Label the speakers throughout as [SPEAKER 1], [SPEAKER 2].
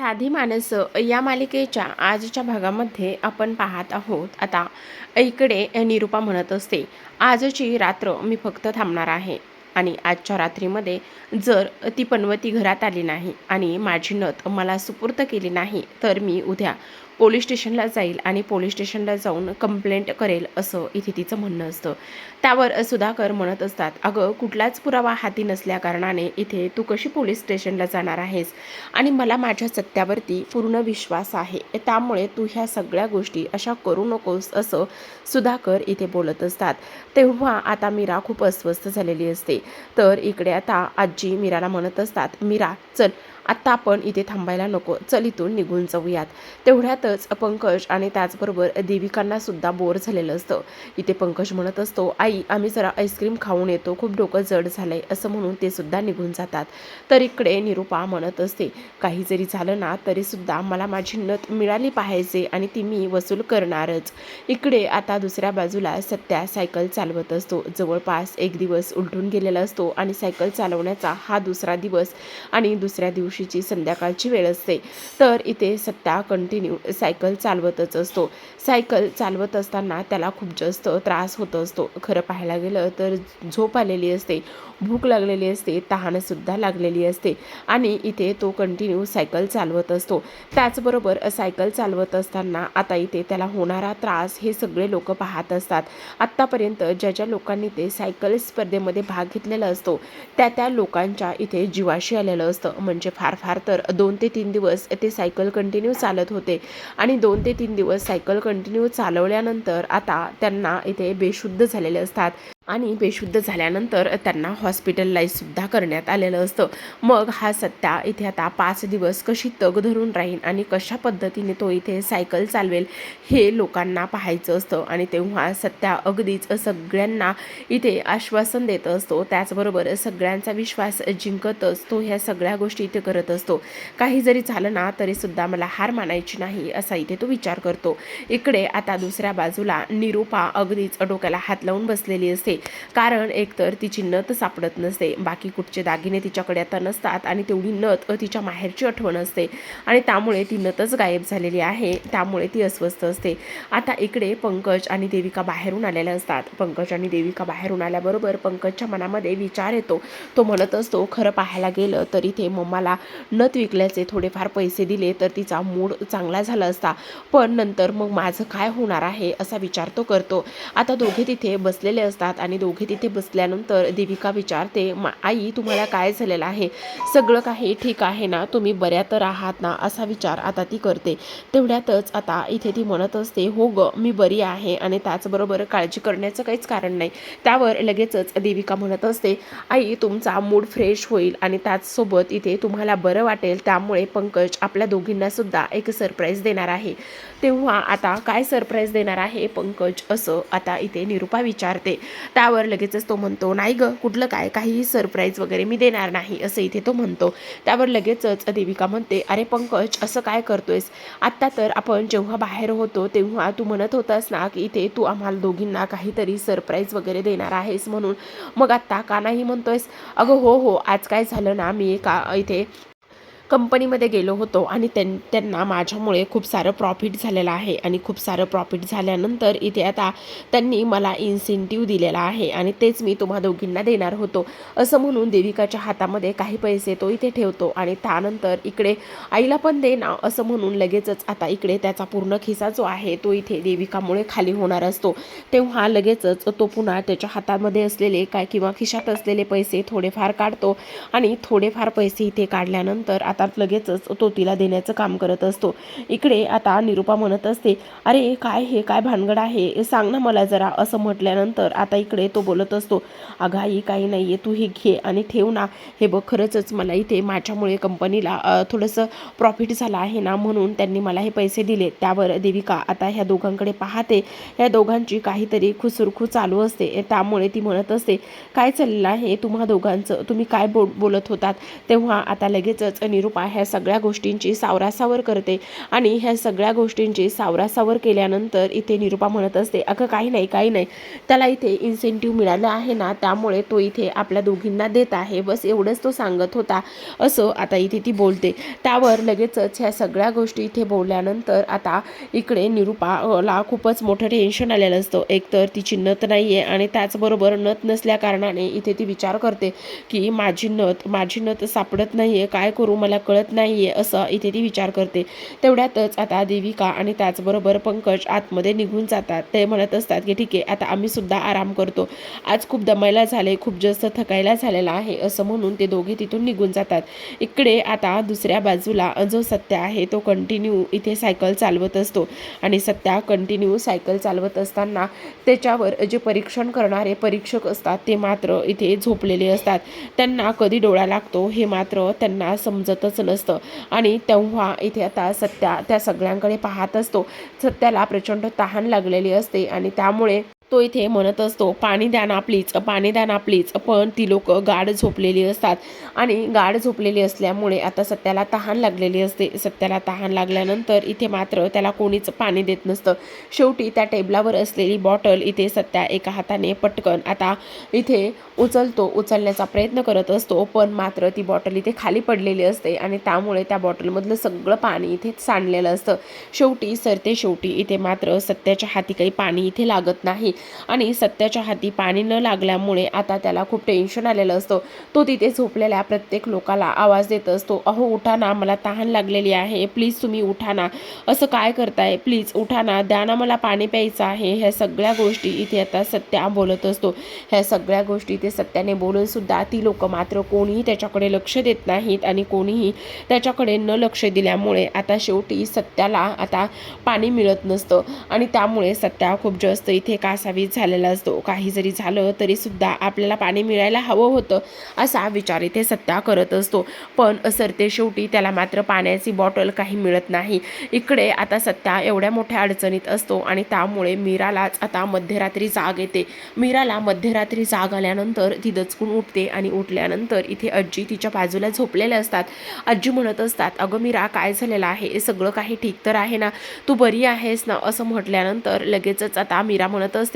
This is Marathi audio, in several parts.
[SPEAKER 1] साधी माणसं या मालिकेच्या आजच्या भागामध्ये आपण पाहत आहोत. आता इकडे निरुपा म्हणत असते आजची रात्र मी फक्त थांबणार आहे आणि आजच्या रात्रीमध्ये जर ती पनवती घरात आली नाही आणि माझी नथ मला सुपूर्त केली नाही तर मी उद्या पोलीस स्टेशनला जाईल आणि पोलीस स्टेशनला जाऊन कंप्लेंट करेल असं इथे तिचं म्हणणं असतं. त्यावर सुधाकर म्हणत असतात अगं कुठलाच पुरावा हाती नसल्या कारणाने इथे तू कशी पोलीस स्टेशनला जाणार आहेस? आणि मला माझ्या सत्यावरती पूर्ण विश्वास आहे. त्यामुळे तू ह्या सगळ्या गोष्टी अशा करू नकोस असं सुधाकर इथे बोलत असतात. तेव्हा आता मीरा खूप अस्वस्थ झालेली असते. तर इकडे आता आजी मीराला म्हणत असतात मीरा चल आत्ता आपण इथे थांबायला नको चल इथून निघून जाऊयात. तेवढ्यातच पंकज आणि त्याचबरोबर देविकांना सुद्धा बोर झालेलं असतं. इथे पंकज म्हणत असतो आई आम्ही जरा आईस्क्रीम खाऊन येतो खूप डोकं जड झालंय असं म्हणून ते सुद्धा निघून जातात. तर इकडे निरुपा म्हणत असते काही जरी झालं ना तरी सुद्धा मला माझी नत मिळाली पाहिजे आणि ती मी वसूल करणारच. इकडे आता दुसऱ्या बाजूला सत्या सायकल चालवत असतो. जवळपास एक दिवस उलटून गेलेला असतो आणि सायकल चालवण्याचा हा दुसरा दिवस आणि दुसऱ्या दिवशीची संध्याकाळची वेळ असते. तर इथे सत्या कंटिन्यू सायकल चालवतच असतो. सायकल चालवत असताना त्याला खूप जास्त त्रास होत असतो. खरं पाहायला गेलं तर झोप आलेली असते भूक लागलेली असते तहानसुद्धा लागलेली असते आणि इथे तो कंटिन्यू सायकल चालवत असतो. त्याचबरोबर सायकल चालवत असताना आता इथे त्याला होणारा त्रास हे सगळे लोक पाहत असतात. आत्तापर्यंत ज्या ज्या लोकांनी ते सायकल स्पर्धेमध्ये भाग घेतलेला असतो त्या त्या लोकांच्या इथे जीवाशी आलेलं असतं. म्हणजे फार फार तर दोन ते तीन दिवस ते सायकल कंटिन्यू चालत होते. आणि दोन ते तीन दिवस सायकल कंटिन्यू चालवल्यानंतर आता त्यांना इथे बेशुद्ध झालेले असतात. आणि बेशुद्ध झाल्यानंतर त्यांना हॉस्पिटलाइजसुद्धा करण्यात आलेलं असतं. मग हा सत्या इथे आता पाच दिवस कशी तग धरून राहील आणि कशा पद्धतीने तो इथे सायकल चालवेल हे लोकांना पाहायचं असतं. आणि तेव्हा सत्या अगदीच सगळ्यांना इथे आश्वासन देत असतो. त्याचबरोबर सगळ्यांचा विश्वास जिंकतच तो ह्या सगळ्या गोष्टी इथे करत असतो. काही जरी झालं ना तरीसुद्धा मला हार मानायची नाही असा इथे तो विचार करतो. इकडे आता दुसऱ्या बाजूला निरूपा अगदीच डोक्याला हात लावून बसलेली असते. कारण एकतर तिची नथ सापडत नसते. बाकी कुठचे दागिने तिच्याकडे आता नसतात आणि तेवढी नथ तिच्या माहेरची आठवण असते. आणि त्यामुळे ती नथच गायब झालेली आहे. त्यामुळे ती अस्वस्थ असते. आता इकडे पंकज आणि देविका बाहेरून आलेल्या असतात. पंकज आणि देविका बाहेरून आल्याबरोबर पंकजच्या मनामध्ये विचार येतो. तो म्हणत असतो खरं पाहायला गेलं तर इथे मम्माला नथ विकल्याचे थोडेफार पैसे दिले तर तिचा मूड चांगला झाला असता. पण नंतर मग माझं काय होणार आहे? असा विचार तो करतो. आता दोघे तिथे बसलेले असतात आणि दोघे तिथे बसल्यानंतर देविका विचारते आई तुम्हाला काय झालेलं आहे? सगळं काही ठीक आहे ना? तुम्ही बऱ्या तर आहात ना? असा विचार आता ती करते. तेवढ्यातच आता इथे ती म्हणत असते हो ग मी बरी आहे आणि त्याचबरोबर काळजी करण्याचं काहीच कारण नाही. त्यावर लगेचच देविका म्हणत असते आई तुमचा मूड फ्रेश होईल आणि त्याचसोबत इथे तुम्हाला बरं वाटेल त्यामुळे पंकज आपल्या दोघींनासुद्धा एक सरप्राईज देणार आहे. तेव्हा आता काय सरप्राईज देणार आहे पंकज? असं आता इथे निरुपा विचारते. त्यावर लगेचच तो म्हणतो नाही ग कुठलं काय? काहीही सरप्राईज वगैरे मी देणार नाही असं इथे तो म्हणतो. त्यावर लगेचच देविका म्हणते अरे पंकज असं काय करतोयस? आत्ता तर आपण जेव्हा बाहेर होतो तेव्हा तू म्हणत होतास ना की इथे तू आम्हाला दोघींना काहीतरी सरप्राईज वगैरे देणार आहेस म्हणून. मग आत्ता का नाही म्हणतोयस? अगं हो हो आज काय झालं ना मी एका इथे कंपनीमध्ये गेलो होतो आणि त्यां त्यांना माझ्यामुळे खूप सारं प्रॉफिट झालेलं आहे आणि खूप सारं प्रॉफिट झाल्यानंतर इथे आता त्यांनी मला इन्सेंटिव्ह दिलेला आहे आणि तेच मी तुम्हा दोघींना देणार होतो. असं म्हणून देविकाच्या हातामध्ये काही पैसे तो इथे ठेवतो आणि त्यानंतर इकडे आईला पण दे ना असं म्हणून लगेचच आता इकडे त्याचा पूर्ण खिसा जो आहे तो इथे देविकामुळे खाली होणार असतो. तेव्हा लगेचच तो पुन्हा त्याच्या हातामध्ये असलेले काय किंवा खिशात असलेले पैसे थोडेफार काढतो आणि थोडेफार पैसे इथे काढल्यानंतर आता लगेचच तो तिला देण्याचं काम करत असतो. इकडे आता निरुपा म्हणत असते अरे काय हे? काय भानगड आहे? सांग ना मला जरा असं म्हटल्यानंतर आता इकडे तो बोलत असतो अगं काही नाही आहे तू हे घे आणि ठेव ना. हे बघ खरंच मला इथे माझ्यामुळे कंपनीला थोडंसं प्रॉफिट झालं आहे ना म्हणून त्यांनी मला हे पैसे दिले. त्यावर देविका आता ह्या दोघांकडे पाहते. ह्या दोघांची काहीतरी खुसुरखू चालू असते. त्यामुळे ती म्हणत असते काय चाललेलं आहे तुम्हा दोघांचं? तुम्ही काय बो बोलत होतात? तेव्हा आता लगेचच निरुपा निरूपा ह्या सगळ्या गोष्टींची सावरासावर करते. आणि ह्या सगळ्या गोष्टींची सावरासावर केल्यानंतर इथे निरूपा म्हणत असते अगं काही नाही काही नाही. त्याला इथे इन्सेंटिव्ह मिळालं आहे ना त्यामुळे तो इथे आपल्या दोघींना देत आहे. बस एवढंच तो सांगत होता. असं आता इथे ती बोलते. त्यावर लगेचच ह्या सगळ्या गोष्टी इथे बोलल्यानंतर आता इकडे निरूपाला खूपच मोठं टेन्शन आलेलं असतं. एकतर तिची नत नाही आहे आणि त्याचबरोबर नथ नसल्या कारणाने इथे ती विचार करते की माझी नथ माझी नथ सापडत नाही आहे काय करू? मला कळत नाही आहे असं इथे ती विचार करते. तेवढ्यातच आता देविका आणि त्याचबरोबर पंकज आतमध्ये निघून जातात. ते म्हणत असतात की ठीक आहे आता आम्ही सुद्धा आराम करतो. आज खूप दमायला झाले खूप जास्त थकायला झालेला आहे असं म्हणून ते दोघे तिथून निघून जातात. इकडे आता दुसऱ्या बाजूला जो सत्य आहे तो कंटिन्यू इथे सायकल चालवत असतो. आणि सत्या कंटिन्यू सायकल चालवत असताना त्याच्यावर जे परीक्षण करणारे परीक्षक असतात ते मात्र इथे झोपलेले असतात. त्यांना कधी डोळा लागतो हे मात्र त्यांना समजत समजतच नसतं. आणि तेव्हा इथे आता सत्या त्या सगळ्यांकडे पाहत असतो. सत्याला प्रचंड तहान लागलेली असते आणि त्यामुळे तो इथे म्हणत असतो पाणी द्या ना प्लीज पाणी द्या ना प्लीज पण ती लोक गाढ झोपलेली असतात. आणि गाढ झोपलेली असल्यामुळे आता सत्याला तहान लागलेली असते. सत्याला तहान लागल्यानंतर इथे मात्र त्याला कोणीच पाणी देत नसतं. शेवटी त्या टेबलावर असलेली बॉटल इथे सत्या एका हाताने पटकन आता इथे उचलतो उचलण्याचा प्रयत्न करत असतो. पण मात्र ती बॉटल इथे खाली पडलेली असते आणि त्यामुळे त्या बॉटलमधलं सगळं पाणी इथे सांडलेलं असतं. शेवटी सरते शेवटी इथे मात्र सत्याच्या हाती काही पाणी इथे लागत नाही. आणि सत्याच्या हाती पाणी न लागल्यामुळे आता त्याला खूप टेन्शन आलेलं असतं. तो तिथे झोपलेल्या प्रत्येक लोकाला आवाज देत असतो अहो उठा ना मला तहान लागलेली आहे प्लीज तुम्ही उठा ना. असं काय करताय? प्लीज उठा ना द्या ना मला पाणी प्यायचं आहे. ह्या सगळ्या गोष्टी इथे आता सत्या बोलत असतो. ह्या सगळ्या गोष्टी इथे सत्याने बोलून सुद्धा ती लोक मात्र कोणीही त्याच्याकडे लक्ष देत नाहीत आणि कोणीही त्याच्याकडे न लक्ष दिल्यामुळे आता शेवटी सत्याला आता पाणी मिळत नसतं. आणि त्यामुळे सत्या खूप जास्त इथे कास कासावीस झालेला असतो. काही जरी झालं तरीसुद्धा आपल्याला पाणी मिळायला हवं होतं असा विचार इथे सत्या करत असतो. पण सरते शेवटी त्याला मात्र पाण्याची बॉटल काही मिळत नाही. इकडे आता सत्या एवढ्या मोठ्या अडचणीत असतो आणि त्यामुळे मीरालाच आता मध्यरात्री जाग येते. मीराला मध्यरात्री जाग आल्यानंतर ती दचकून उठते आणि उठल्यानंतर इथे आजी तिच्या बाजूला झोपलेल्या असतात. आजी म्हणत असतात अगं मीरा काय झालेलं आहे? सगळं काही ठीक तर आहे ना? तू बरी आहेस ना? असं म्हटल्यानंतर लगेचच आता मीरा म्हणत असते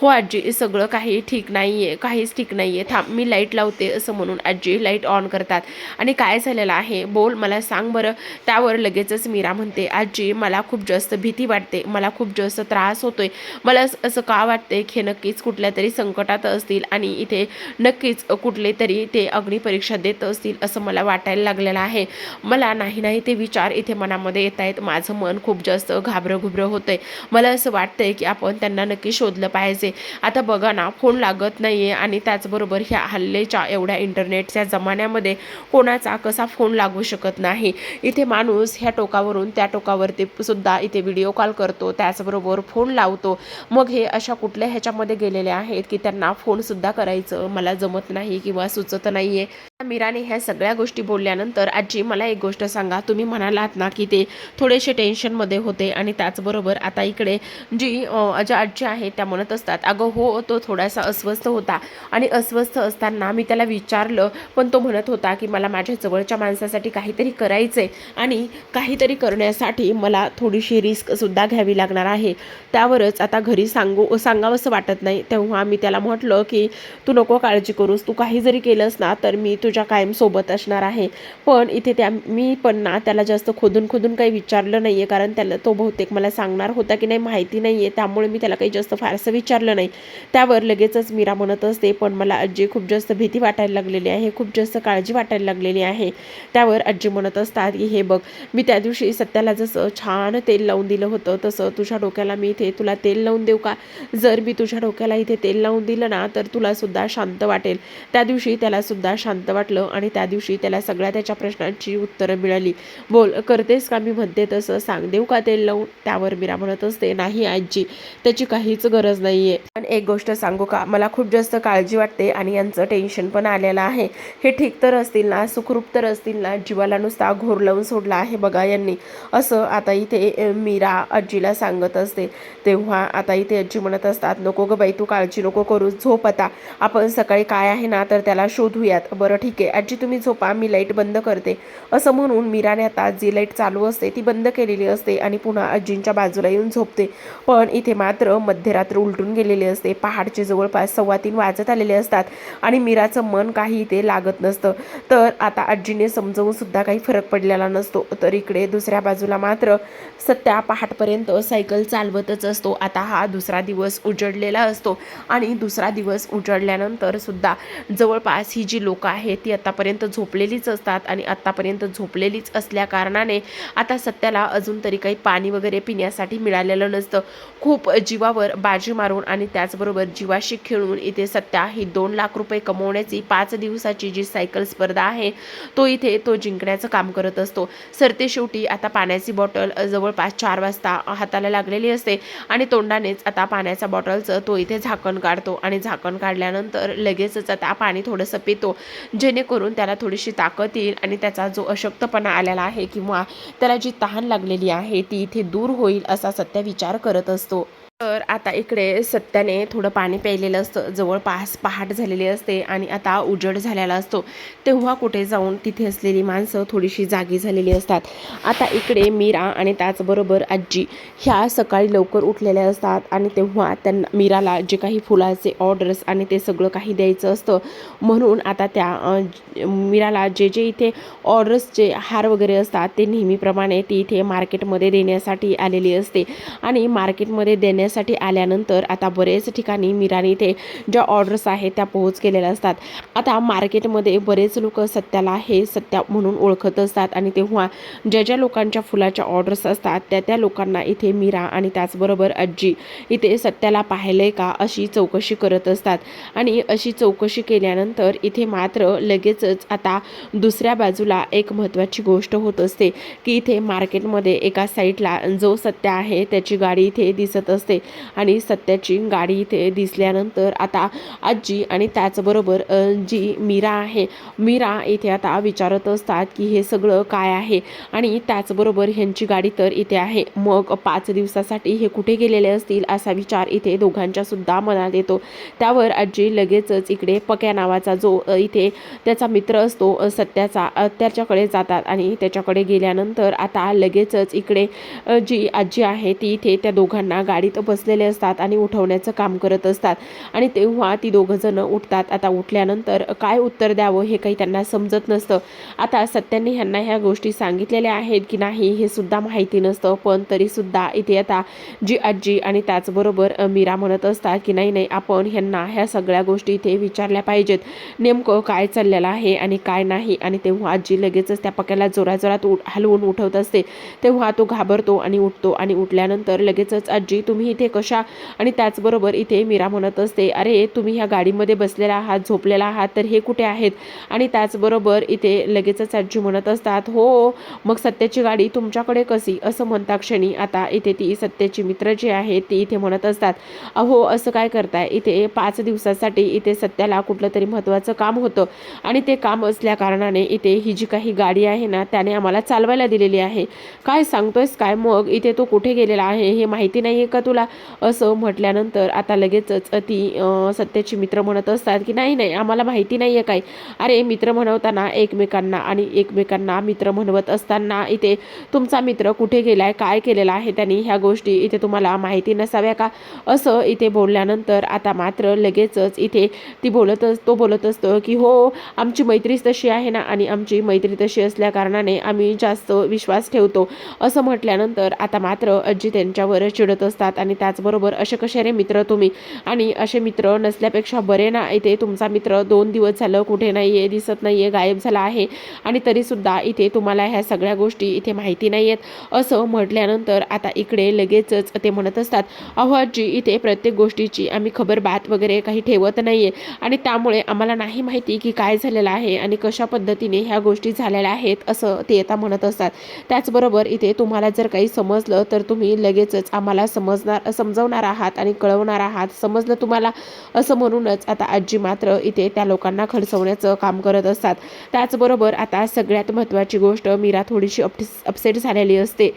[SPEAKER 1] हो आजी सगळं काही ठीक नाही आहे काहीच ठीक नाही आहे थांब मी लाइट लावते असं म्हणून आजी लाइट ऑन करतात. आणि काय झालेलं आहे? बोल मला सांग बरं. त्यावर लगेचच मीरा म्हणते आजी मला खूप जास्त भीती वाटते. मला खूप जास्त त्रास होतोय. मला असं का वाटते? की हे नक्कीच कुठल्या तरी संकटात असतील आणि इथे नक्कीच कुठले तरी ते अग्निपरीक्षा देत असतील असं मला वाटायला लागलेलं आहे. मला नाही नाही ते विचार इथे मनामध्ये येत आहेत माझं मन खूप जास्त घाबरं घुबरं होतंय. मला असं वाटतंय की आपण त्यांना नक्की शोधलं पाहिजे. आता बघा ना फोन लागत नाही आहे आणि त्याचबरोबर ह्या हल्लेच्या एवढ्या इंटरनेटच्या जमान्यामध्ये कोणाचा कसा फोन लागू शकत नाही. इथे माणूस ह्या टोकावरून त्या टोकावरती सुद्धा इथे व्हिडिओ कॉल करतो त्याचबरोबर फोन लावतो. मग हे अशा कुठल्या ह्याच्यामध्ये गेलेले आहेत की त्यांना फोनसुद्धा करायचं मला जमत नाही किंवा सुचत नाही आहे मीराने ह्या सगळ्या गोष्टी बोलल्यानंतर आजी मला एक गोष्ट सांगा. तुम्ही म्हणालात ना की ते थोडेसे टेन्शनमध्ये होते आणि त्याचबरोबर आता इकडे जी ज्या आजी आहेत त्या म्हणत असतात अगं हो तो थोडासा अस्वस्थ होता आणि अस्वस्थ असताना मी त्याला विचारलं पण तो म्हणत होता की मला माझ्या जवळच्या माणसासाठी काहीतरी करायचं आहे आणि काहीतरी करण्यासाठी मला थोडीशी रिस्कसुद्धा घ्यावी लागणार आहे. त्यावरच आता घरी सांगू सांगावंसं वाटत नाही. तेव्हा मी त्याला म्हटलं की तू नको काळजी करूस. तू काही जरी केलंस ना तर मी तू तुझ्या कायम सोबत असणार आहे. पण इथे त्या मी पण ना त्याला जास्त खोदून खोदून काही विचारलं नाही आहे कारण त्याला तो बहुतेक मला सांगणार होता की नाही माहिती नाही आहे त्यामुळे मी त्याला काही जास्त फारसं विचारलं नाही. त्यावर लगेचच मीरा म्हणत असते पण मला आजी खूप जास्त भीती वाटायला लागलेली आहे. खूप जास्त काळजी वाटायला लागलेली आहे. त्यावर आजी म्हणत असतात की हे बघ मी त्या दिवशी सत्याला जसं छान तेल लावून दिलं होतं तसं तुझ्या डोक्याला मी इथे तुला तेल लावून देऊ का? जर मी तुझ्या डोक्याला इथे तेल लावून दिलं ना तर तुला सुद्धा शांत वाटेल. त्या दिवशी त्याला सुद्धा शांत वाटेल आणि त्या दिवशी त्याला सगळ्या त्याच्या प्रश्नांची उत्तरं मिळाली. बोल करतेस का? मी म्हणते तसं. सांग देऊ का तेल लावून? त्यावर मीरा म्हणत असते नाही आजी त्याची काहीच गरज नाही आहे पण एक गोष्ट सांगू का? मला खूप जास्त काळजी वाटते आणि यांचं टेन्शन पण आलेलं आहे. हे ठीक तर असतील ना? सुखरूप तर असतील ना? जीवाला नुसता घोर लावून सोडला आहे बघा यांनी. असं आता इथे मीरा आजीला सांगत असते. तेव्हा आता इथे आजी म्हणत असतात नको ग बाई तू काळजी नको करू झोप आता. आपण सकाळी काय आहे ना तर त्याला शोधूयात. बरं ठीक ठीक आहे. आजी तुम्ही झोपा मी लाइट बंद करते. असं म्हणून मीराने आता जी लाइट चालू असते ती बंद केलेली असते आणि पुन्हा आजींच्या बाजूला येऊन झोपते. पण इथे मात्र मध्यरात्र उलटून गेलेली असते. पहाडचे जवळपास सव्वा तीन वाजत आलेले असतात आणि मीराचं मन काही इथे लागत नसतं. तर आता आजीने समजवून सुद्धा काही फरक पडलेला नसतो. तर इकडे दुसऱ्या बाजूला मात्र सत्या पहाटपर्यंत सायकल चालवतच असतो. आता हा दुसरा दिवस उजडलेला असतो आणि दुसरा दिवस उजडल्यानंतर सुद्धा जवळपास ही जी लोकं आहेत ती आत्तापर्यंत झोपलेलीच असतात आणि आत्तापर्यंत झोपलेलीच असल्या कारणाने आता सत्याला अजून तरी काही पाणी वगैरे पिण्यासाठी मिळालेलं नसतं. खूप जीवावर बाजी मारून आणि त्याचबरोबर जीवाशी खेळून इथे सत्या ही दोन लाख रुपये कमवण्याची पाच दिवसाची जी सायकल स्पर्धा आहे तो इथे तो जिंकण्याचं काम करत असतो. सरते शेवटी आता पाण्याची बॉटल जवळपास चार वाजता हाताला लागलेली असते आणि तोंडानेच आता पाण्याच्या बॉटलचं तो इथे झाकण काढतो आणि झाकण काढल्यानंतर लगेचच आता पाणी थोडंसं पितो. जेणेकरून त्याला थोडीशी ताकद येईल आणि त्याचा जो अशक्तपणा आलेला आहे किंवा त्याला जी तहान लागलेली आहे ती इथे दूर होईल असा सत्य विचार करत असतो. तर आता इकडे सत्याने थोडं पाणी प्यायलेलं असतं जवळपास पहाट झालेली असते आणि आता उजड झालेला असतो. तेव्हा कुठे जाऊन तिथे असलेली माणसं थोडीशी जागी झालेली असतात. आता इकडे मीरा आणि त्याचबरोबर आजी ह्या सकाळी लवकर उठलेल्या असतात आणि तेव्हा त्यांना मीराला जे काही फुलाचे ऑर्डर्स आणि ते सगळं काही द्यायचं असतं. म्हणून आता त्या मीराला जे जे इथे ऑर्डर्सचे हार वगैरे असतात ते नेहमीप्रमाणे ती इथे मार्केटमध्ये देण्यासाठी आलेली असते. आणि मार्केटमध्ये देण्यासाठी आल्यानंतर आता बरेच ठिकाणी मीराने इथे ज्या ऑर्डर्स आहेत त्या पोहोच केलेल्या असतात. आता मार्केटमध्ये बरेच लोक सत्याला हे सत्या म्हणून ओळखत असतात आणि तेव्हा ज्या ज्या लोकांच्या फुलाच्या ऑर्डर्स असतात त्या त्या लोकांना इथे मीरा आणि त्याचबरोबर आजी इथे सत्याला पाहिलंय का अशी चौकशी करत असतात. आणि अशी चौकशी केल्यानंतर इथे मात्र लगेचच आता दुसऱ्या बाजूला एक महत्त्वाची गोष्ट होत असते की इथे मार्केटमध्ये एका साईडला जो सत्य आहे त्याची गाडी इथे दिसत असते. आणि सत्याची गाडी इथे दिसल्यानंतर आता आजी आणि त्याचबरोबर जी मीरा आहे मीरा इथे आता विचारत असतात की हे सगळं काय आहे? आणि त्याचबरोबर ह्यांची गाडी तर इथे आहे. मग पाच दिवसासाठी हे कुठे गेलेले असतील असा विचार इथे दोघांच्या सुद्धा मनात येतो. त्यावर आजी लगेचच इकडे पक्या नावाचा जो इथे त्याचा मित्र असतो सत्याचा त्याच्याकडे जातात आणि त्याच्याकडे गेल्यानंतर आता लगेचच इकडे जी आजी आहे ती इथे त्या दोघांना गाडीत बसलेले असतात आणि उठवण्याचं काम करत असतात. आणि तेव्हा ती दोघं जण उठतात. आता उठल्यानंतर काय उत्तर द्यावं हे काही त्यांना समजत नसतं. आता सत्याने ह्यांना ह्या गोष्टी सांगितलेल्या आहेत की नाही हे सुद्धा माहिती नसतं. पण तरीसुद्धा इथे आता जी आजी आणि त्याचबरोबर मीरा म्हणत असतात की नाही नाही आपण ह्यांना ह्या सगळ्या गोष्टी इथे विचारल्या पाहिजेत. नेमकं काय चाललेलं आहे आणि काय नाही? आणि तेव्हा आजी लगेचच त्या पक्याला जोराजोरात उठ हलवून उठवत असते. तेव्हा तो घाबरतो आणि उठतो आणि उठल्यानंतर लगेचच आजी तुम्ही इथे कशा आणि त्याचबरोबर इथे मीरा म्हणत असते अरे तुम्ही ह्या गाडीमध्ये बसलेला आहात झोपलेला आहात तर हे कुठे आहेत? आणि त्याचबरोबर इथे लगेचच आजी म्हणत असतात हो मग सत्याची गाडी तुमच्याकडे कशी? असं म्हणता क्षणी आता इथे ती सत्याची मित्र जी आहेत ती इथे म्हणत असतात अहो असं काय करताय? इथे पाच दिवसासाठी इथे सत्याला कुठलं तरी महत्त्वाचं काम होतं आणि ते काम असल्या कारणाने इथे ही जी काही गाडी आहे ना त्याने आम्हाला चालवायला दिलेली आहे. काय सांगतोयस? काय मग? इथे तो कुठे गेलेला आहे? हे माहिती नाही आहे का तुला? असं म्हटल्यानंतर आता लगेचच ती सत्याची मित्र म्हणत असतात की नाही नाही आम्हाला माहिती नाही आहे काय अरे मित्र म्हणवताना एकमेकांना आणि एकमेकांना मित्र म्हणवत असताना इथे तुमचा मित्र कुठे गेला आहे काय केलेला आहे त्यांनी ह्या गोष्टी इथे तुम्हाला माहिती नसाव्या का? असं इथे बोलल्यानंतर आता मात्र लगेचच इथे ती बोलत अस तो बोलत असतो की हो आमची मैत्रीच तशी आहे ना आणि आमची मैत्री तशी असल्या कारणाने आम्ही जास्त विश्वास ठेवतो. असं म्हटल्यानंतर आता मात्र अज्जी त्यांच्यावर चिडत असतात आणि त्याचबरोबर बरोबर. असे कसे रे मित्र तुम्ही? आणि असे मित्र नसल्यापेक्षा बरे ना? इथे तुमचा मित्र दोन दिवस झालं कुठे नाही आहे दिसत नाही आहे गायब झाला आहे. आणि तरीसुद्धा इथे तुम्हाला ह्या सगळ्या गोष्टी इथे माहिती नाही आहेत असं म्हटल्यानंतर आता इकडे लगेचच ते म्हणत असतात अहो आजी इथे प्रत्येक गोष्टीची आम्ही खबर बात वगैरे काही ठेवत नाही आहे आणि त्यामुळे आम्हाला नाही माहिती की काय झालेलं आहे आणि कशा पद्धतीने ह्या गोष्टी झालेल्या आहेत असं ते आता म्हणत असतात. त्याचबरोबर इथे तुम्हाला जर काही समजलं तर तुम्ही लगेचच आम्हाला समजणार समज समजवणार आहात आणि कळवणार आहात. समजलं तुम्हाला? असं म्हणूनच आता आजी मात्र इथे त्या लोकांना खडसवण्याचं काम करत असतात. त्याचबरोबर आता सगळ्यात महत्त्वाची गोष्ट मीरा थोडीशी अपसेट झालेली असते.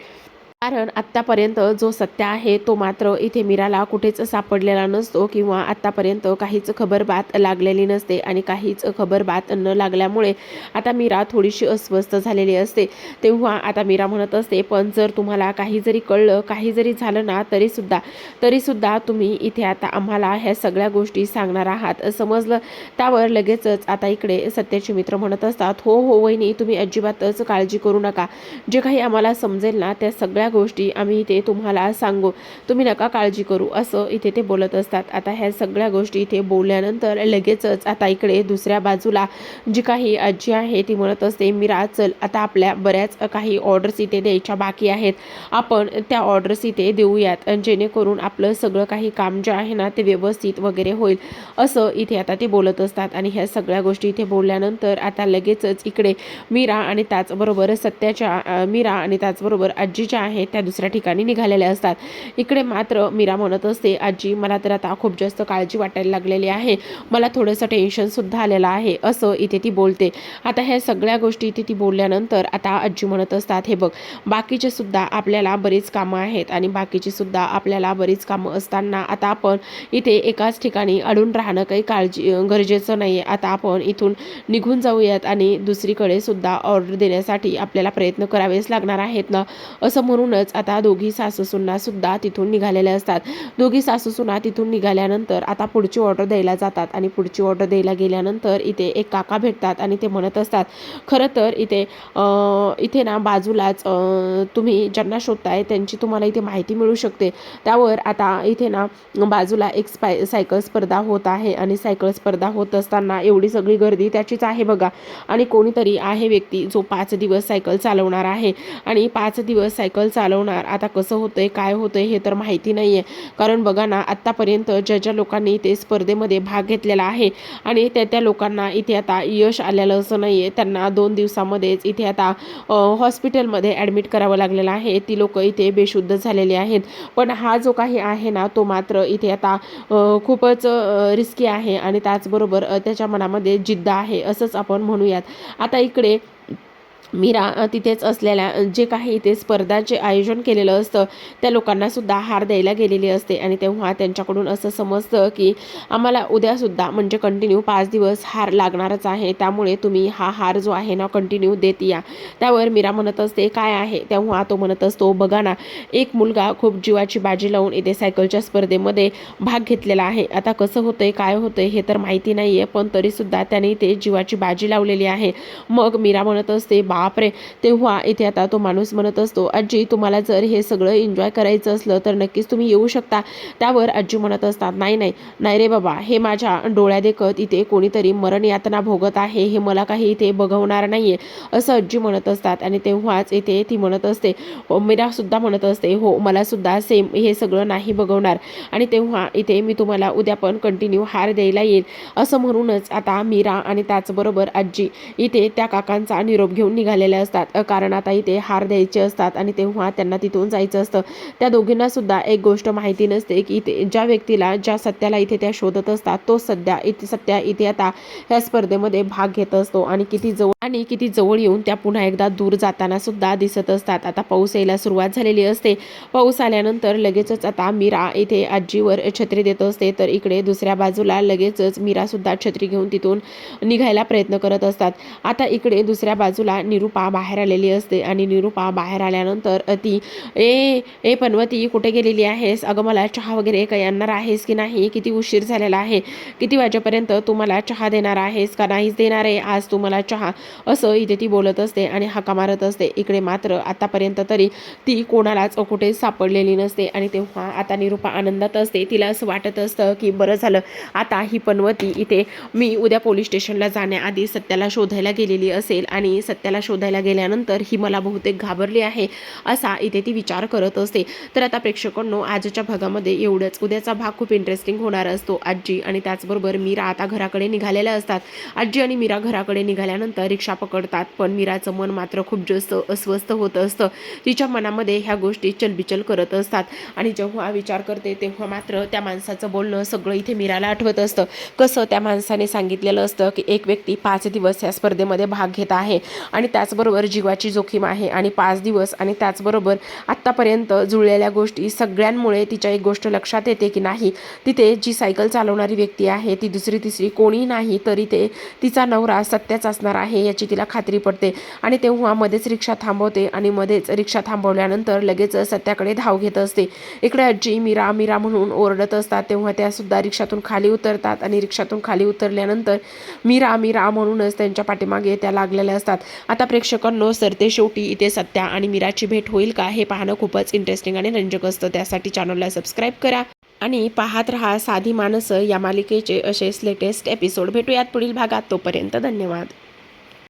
[SPEAKER 1] कारण आत्तापर्यंत जो सत्य आहे तो मात्र इथे मीराला कुठेच सापडलेला नसतो किंवा आत्तापर्यंत काहीच खबरबात लागलेली नसते आणि काहीच खबरबात न लागल्यामुळे आता मीरा थोडीशी अस्वस्थ झालेली असते. तेव्हा आता मीरा म्हणत असते पण जर तुम्हाला काही जरी कळलं काही जरी झालं ना तरीसुद्धा तरीसुद्धा तुम्ही इथे आता आम्हाला ह्या सगळ्या गोष्टी सांगणार आहात. समजलं? त्यावर लगेचच आता इकडे सत्याचे मित्र म्हणत असतात हो हो वहिनी तुम्ही अजिबातच काळजी करू नका. जे काही आम्हाला समजेल ना त्या सगळ्या गोष्टी आम्ही इथे तुम्हाला सांगू. तुम्ही नका काळजी करू असं इथे ते बोलत असतात. आता ह्या सगळ्या गोष्टी इथे बोलल्यानंतर लगेचच आता इकडे दुसऱ्या बाजूला जी काही आजी आहे ती म्हणत असते मीरा चल आता आपल्या बऱ्याच काही ऑर्डर्स इथे द्यायच्या बाकी आहेत. आपण त्या ऑर्डर्स इथे देऊयात. जेणेकरून आपलं सगळं काही काम जे आहे ना ते व्यवस्थित वगैरे होईल. असं इथे आता ते बोलत असतात. आणि ह्या सगळ्या गोष्टी इथे बोलल्यानंतर आता लगेचच इकडे मीरा आणि त्याचबरोबर सत्याच्या मीरा आणि त्याचबरोबर आजीच्या आहेत त्या दुसऱ्या ठिकाणी निघालेल्या असतात. इकडे मात्र मीरा म्हणत असते आजी मला तर आता खूप जास्त काळजी वाटायला लागलेली आहे. मला थोडंसं टेन्शनसुद्धा आलेलं आहे असं इथे ती बोलते. आता ह्या सगळ्या गोष्टी इथे ती बोलल्यानंतर आता आजी म्हणत असतात हे बघ बाकीचे सुद्धा आपल्याला बरीच कामं आहेत आणि बाकीची सुद्धा आपल्याला बरीच कामं असताना आता आपण इथे एकाच ठिकाणी अडून राहणं काही काळजी गरजेचं नाही आहे आता आपण इथून निघून जाऊयात आणि दुसरीकडे सुद्धा ऑर्डर देण्यासाठी आपल्याला प्रयत्न करावेच लागणार आहेत ना? असं म्हणून म्हणूनच आता दोघी सासूसूंना सुद्धा तिथून निघालेल्या असतात. दोघी सासूसुना तिथून निघाल्यानंतर आता पुढची ऑर्डर द्यायला जातात आणि पुढची ऑर्डर द्यायला गेल्यानंतर इथे एक काका भेटतात आणि ते म्हणत असतात खरं तर इथे इथे ना बाजूलाच तुम्ही ज्यांना शोधताय त्यांची तुम्हाला इथे माहिती मिळू शकते. त्यावर आता इथे ना बाजूला एक स्पाय सायकल स्पर्धा होत आहे आणि सायकल स्पर्धा होत असताना एवढी सगळी गर्दी त्याचीच आहे बघा. आणि कोणीतरी आहे व्यक्ती जो पाच दिवस सायकल चालवणार आहे आणि पाच दिवस सायकल चालवणार. आता कसं होतंय काय होतंय हे तर माहिती नाही आहे कारण बघा ना आत्तापर्यंत ज्या ज्या लोकांनी ते स्पर्धेमध्ये भाग घेतलेला आहे आणि त्या त्या लोकांना इथे आता यश आलेलं असं नाही आहे त्यांना दोन दिवसामध्येच इथे आता हॉस्पिटलमध्ये ॲडमिट करावं लागलेलं आहे. ती लोक इथे बेशुद्ध झालेली आहेत. पण हा जो काही आहे ना तो मात्र इथे आता खूपच रिस्की आहे आणि त्याचबरोबर त्याच्या मनामध्ये जिद्द आहे असंच आपण म्हणूयात. आता इकडे मीरा तिथेच असलेल्या जे काही इथे स्पर्धाचे आयोजन केलेलं असतं त्या लोकांनासुद्धा हार द्यायला गेलेली असते. आणि तेव्हा त्यांच्याकडून असं समजतं की आम्हाला उद्यासुद्धा म्हणजे कंटिन्यू पाच दिवस हार लागणारच आहे. त्यामुळे तुम्ही हा हार जो आहे ना कंटिन्यू देत या. त्यावर मीरा म्हणत असते काय आहे? तेव्हा तो म्हणत असतो बघा ना एक मुलगा खूप जीवाची बाजी लावून इथे सायकलच्या स्पर्धेमध्ये भाग घेतलेला आहे. आता कसं होतंय काय होतंय हे तर माहिती नाही आहे पण तरीसुद्धा त्याने इथे जीवाची बाजी लावलेली आहे. मग मीरा म्हणत असते बापरे तेव्हा इथे आता तो माणूस म्हणत असतो आजी तुम्हाला जर हे सगळं एन्जॉय करायचं असलं तर नक्कीच तुम्ही येऊ शकता. त्यावर आजी म्हणत असतात नाही नाही नाही रे बाबा हे माझ्या डोळ्यादेखत इथे कोणीतरी मरण यातना भोगत आहे हे मला काही इथे बघवणार नाही आहे असं आजी म्हणत असतात आणि तेव्हाच इथे ती म्हणत असते हो, मीरासुद्धा सुद्धा म्हणत असते हो मला सुद्धा सेम हे सगळं नाही बघवणार. आणि तेव्हा इथे मी तुम्हाला उद्या पण कंटिन्यू हार द्यायला येईल. असं म्हणूनच आता मीरा आणि त्याचबरोबर आजी इथे त्या काकांचा निरोप घेऊन निघालेल्या असतात. कारण आता इथे हार द्यायचे असतात आणि तेव्हा त्यांना तिथून जायचं असतं. त्या दोघींना सुद्धा एक गोष्ट माहिती नसते की इथे ज्या व्यक्तीला ज्या सत्याला इथे त्या शोधत असतात तो सध्या इथे सत्या इथे आता ह्या स्पर्धेमध्ये भाग घेत असतो आणि किती जवळ आणि किती जवळ येऊन त्या पुन्हा एकदा दूर जाताना सुद्धा दिसत असतात. आता पाऊस यायला सुरुवात झालेली असते. पाऊस आल्यानंतर लगेचच आता मीरा इथे आजीवर छत्री देत असते. तर इकडे दुसऱ्या बाजूला लगेचच मीरा सुद्धा छत्री घेऊन तिथून निघायला प्रयत्न करत असतात. आता इकडे दुसऱ्या बाजूला निरुपा बाहेर आलेली असते आणि निरुपा बाहेर आल्यानंतर ती ए ए पनवती कुठे गेलेली आहेस? अगं मला चहा वगैरे काही आणणार आहेस की नाही? किती उशीर झालेला आहे. किती वाजेपर्यंत तू मला चहा देणार आहेस का नाहीच देणार आहे? आज तू मला चहा असं इथे ती बोलत असते आणि हाका मारत असते. इकडे मात्र आतापर्यंत तरी ती कोणालाच कुठे सापडलेली नसते आणि तेव्हा आता निरुपा आनंदात असते. तिला असं वाटत असतं की बरं झालं आता ही पनवती इथे मी उद्या पोलीस स्टेशनला जाण्याआधी सत्याला शोधायला गेलेली असेल आणि सत्याला शोधायला गेल्यानंतर ही मला बहुतेक घाबरली आहे असा इथे ती विचार करत असते. तर आता प्रेक्षकांनो आजच्या भागामध्ये एवढंच. उद्याचा भाग खूप इंटरेस्टिंग होणार असतो आजी आणि त्याचबरोबर मीरा आता घराकडे निघालेल्या असतात. आजी आणि मीरा घराकडे निघाल्यानंतर रिक्षा पकडतात पण मीराचं मन मात्र खूप जास्त अस्वस्थ होत असतं. तिच्या मनामध्ये ह्या गोष्टी चलबिचल करत असतात आणि जेव्हा विचार करते तेव्हा मात्र त्या माणसाचं बोलणं सगळं इथे मीराला आठवत असतं. कसं त्या माणसाने सांगितलेलं असतं की एक व्यक्ती पाच दिवस या स्पर्धेमध्ये भाग घेत आहे आणि आणि त्याचबरोबर जीवाची जोखीम आहे आणि पाच दिवस आणि त्याचबरोबर आत्तापर्यंत जुळलेल्या गोष्टी सगळ्यांमुळे तिच्या एक गोष्ट लक्षात येते की नाही तिथे जी सायकल चालवणारी व्यक्ती आहे ती दुसरी तिसरी कोणी नाही तरी ते तिचा नवरा सत्याच असणार आहे याची तिला खात्री पडते. आणि तेव्हा मध्येच रिक्षा थांबवते आणि मध्येच रिक्षा थांबवल्यानंतर लगेच सत्याकडे धाव घेत असते. इकडे आजी मीरा मीरा म्हणून ओरडत असतात तेव्हा त्या सुद्धा रिक्षातून खाली उतरतात आणि रिक्षातून खाली उतरल्यानंतर मीरा मीरा म्हणूनच त्यांच्या पाठीमागे त्या लागलेल्या असतात. आता प्रेक्षकांनो सरते शेवटी इथे सत्या आणि मीराची भेट होईल का? हे पाहणं खूपच इंटरेस्टिंग आणि रंजक असतं. त्यासाठी चॅनलला सबस्क्राईब करा आणि पाहत रहा साधी माणसं या मालिकेचे असेच लेटेस्ट एपिसोड भेटूयात पुढील भागात. तोपर्यंत धन्यवाद.